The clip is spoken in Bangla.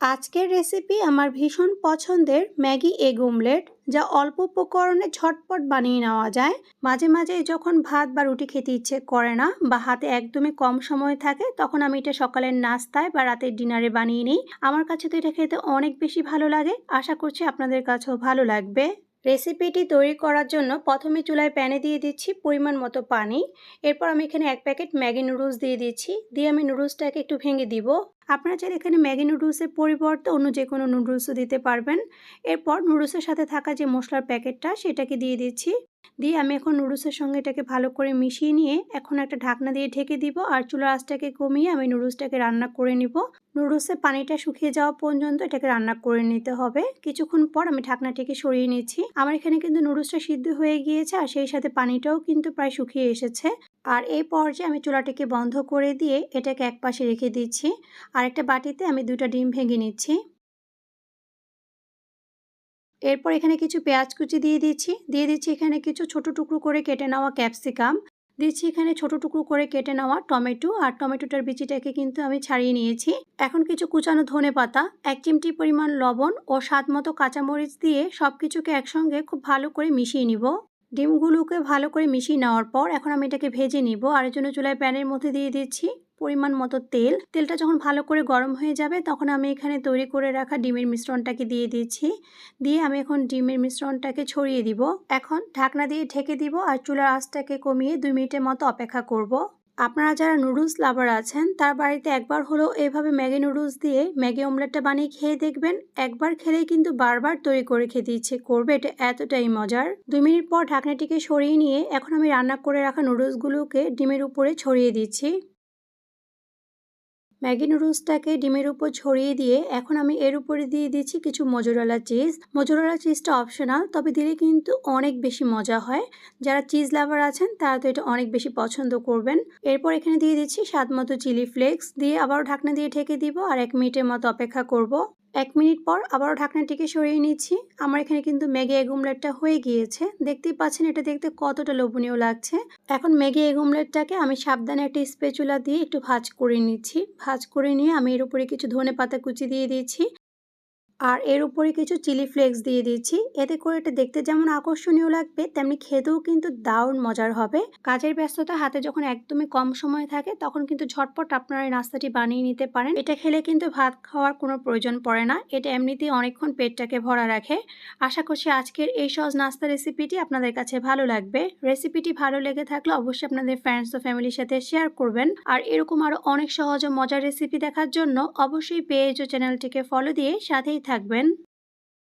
আজকের রেসিপি আমার ভীষণ পছন্দের ম্যাগি এগ ওমলেট যা অল্প উপকরণে ঝটপট বানিয়ে নেওয়া যায়। মাঝে মাঝে যখন ভাত বা রুটি খেতে ইচ্ছে করে না বা হাতে একদমই কম সময় থাকে, তখন আমি এটা সকালের নাস্তায় বা রাতের ডিনারে বানিয়ে নিই। আমার কাছে তো এটা খেতে অনেক বেশি ভালো লাগে। আশা করছি আপনাদের কাছেও ভালো লাগবে। রেসিপিটি তৈরি করার জন্য প্রথমে চুলায় প্যানে দিয়ে দিচ্ছি পরিমাণ মতো পানি। এরপর আমি এখানে এক প্যাকেট ম্যাগি নুডলস দিয়ে দিচ্ছি। দিয়ে আমি নুডলসটাকে একটু ভেঙে দিব। আপনারা চাইলে এখানে ম্যাগি নুডলসের পরিবর্তে অন্য যে কোনো নুডলসও দিতে পারবেন। এরপর নুডলসের সাথে থাকা যে মশলার প্যাকেটটা, সেটাকে দিয়ে দিচ্ছি। দিয়ে আমি এখন নুডলসের সঙ্গে এটাকে ভালো করে মিশিয়ে নিয়ে এখন একটা ঢাকনা দিয়ে ঢেকে দিব। আর চুলার আঁচটাকে কমিয়ে আমি নুডলসটাকে রান্না করে নিব। নুডলসের পানিটা শুকিয়ে যাওয়া পর্যন্ত এটাকে রান্না করে নিতে হবে। কিছুক্ষণ পর আমি ঢাকনাটিকে সরিয়ে নিচ্ছি। আমার এখানে কিন্তু নুডলসটা সিদ্ধ হয়ে গিয়েছে আর সেই সাথে পানিটাও কিন্তু প্রায় শুকিয়ে এসেছে। আর এই পর্যায়ে আমি চুলাটিকে বন্ধ করে দিয়ে এটাকে এক পাশে রেখে দিচ্ছি। আর একটা বাটিতে আমি দুটা ডিম ভেঙে নিচ্ছি। এরপর এখানে কিছু পেঁয়াজ কুচি দিয়ে দিচ্ছি। দিয়ে দিচ্ছি এখানে কিছু ছোট টুকরো করে কেটে নেওয়া ক্যাপসিকাম। দিচ্ছি এখানে ছোট টুকরো করে কেটে নেওয়া টমেটো আর টমেটোটার বিচিটাকে কিন্তু আমি ছাড়িয়ে নিয়েছি। এখন কিছু কুচানো ধনে পাতা, এক চিমটি পরিমাণ লবণ ও স্বাদ মতো কাঁচামরিচ দিয়ে সব কিছুকে একসঙ্গে খুব ভালো করে মিশিয়ে নিব। ডিমগুলোকে ভালো করে মিশিয়ে নেওয়ার পর এখন আমি এটাকে ভেজে নিব। আর জন্য চুলায় প্যানের মধ্যে দিয়ে দিচ্ছি পরিমাণ মতো তেল। তেলটা যখন ভালো করে গরম হয়ে যাবে তখন আমি এখানে তৈরি করে রাখা ডিমের মিশ্রণটাকে দিয়ে দিচ্ছি। দিয়ে আমি এখন ডিমের মিশ্রণটাকে ছড়িয়ে দিব। এখন ঢাকনা দিয়ে ঢেকে দিব আর চুলার আঁচটাকে কমিয়ে দুই মিনিটের মতো অপেক্ষা করব। আপনারা যারা নুডলস লাভার আছেন, তার বাড়িতে একবার হলেও এভাবে ম্যাগি নুডলস দিয়ে ম্যাগি অমলেটটা বানিয়ে খেয়ে দেখবেন, একবার খেলেই কিন্তু বারবার তৈরি করে খেতে ইচ্ছে করবে। এটা এতটাই মজার। দুই মিনিট পর ঢাকনাটিকে সরিয়ে নিয়ে এখন আমি রান্না করে রাখা নুডলসগুলোকে ডিমের উপরে ছড়িয়ে দিচ্ছি। ম্যাগি নুডলসটাকে ডিমের উপর ছড়িয়ে দিয়ে এখন আমি এর উপরে দিয়ে দিচ্ছি কিছু মজুরালা চিজ। মজুরালা চিজটা অপশনাল তবে দিলে কিন্তু অনেক বেশি মজা হয়। যারা চিজ লাভার আছেন, তারা তো এটা অনেক বেশি পছন্দ করবেন। এরপর এখানে দিয়ে দিচ্ছি স্বাদ মতো চিলি ফ্লেক্স, দিয়ে আবারও ঢাকনা দিয়ে ঢেকে দিব আর এক মিনিটের মতো অপেক্ষা করব। এক মিনিট পর আবারও ঢাকনাটিকে সরিয়ে নিচ্ছি। আমার এখানে কিন্তু ম্যাগি এগ অমলেটটা হয়ে গিয়েছে। দেখতেই পাচ্ছেন এটা দেখতে কতটা লোভনীয় লাগছে। এখন ম্যাগি এগ অমলেটটাকে আমি সাবধানে একটা স্পেচুলা দিয়ে একটু ভাজ করে নিচ্ছি। ভাজ করে নিয়ে আমি এর উপরে কিছু ধনে পাতা কুচি দিয়ে দিচ্ছি। আর এর উপরে কিছু চিলি ফ্লেক্স দিয়ে দিচ্ছি। এতে করে এটা দেখতে যেমন আকর্ষণীয় লাগবে, তেমনি খেতেও কিন্তু দারুণ মজার হবে। কাজের ব্যস্ততা হাতে যখন একদমই কম সময় থাকে, তখন কিন্তু ঝটপট আপনারা এই নাস্তাটি বানিয়ে নিতে পারেন। এটা খেলে কিন্তু ভাত খাওয়ার কোনো প্রয়োজন পড়ে না। এটা এমনিতেই অনেকক্ষণ পেটটাকে ভরা রাখে। আশা করছি আজকের এই সহজ নাস্তা রেসিপিটি আপনাদের কাছে ভালো লাগবে। রেসিপিটি ভালো লেগে থাকলে অবশ্যই আপনাদের ফ্রেন্ডস ও ফ্যামিলির সাথে শেয়ার করবেন। আর এরকম আরও অনেক সহজ ও মজার রেসিপি দেখার জন্য অবশ্যই পেজ ও চ্যানেলটিকে ফলো দিয়ে সাথেই থাকবেন।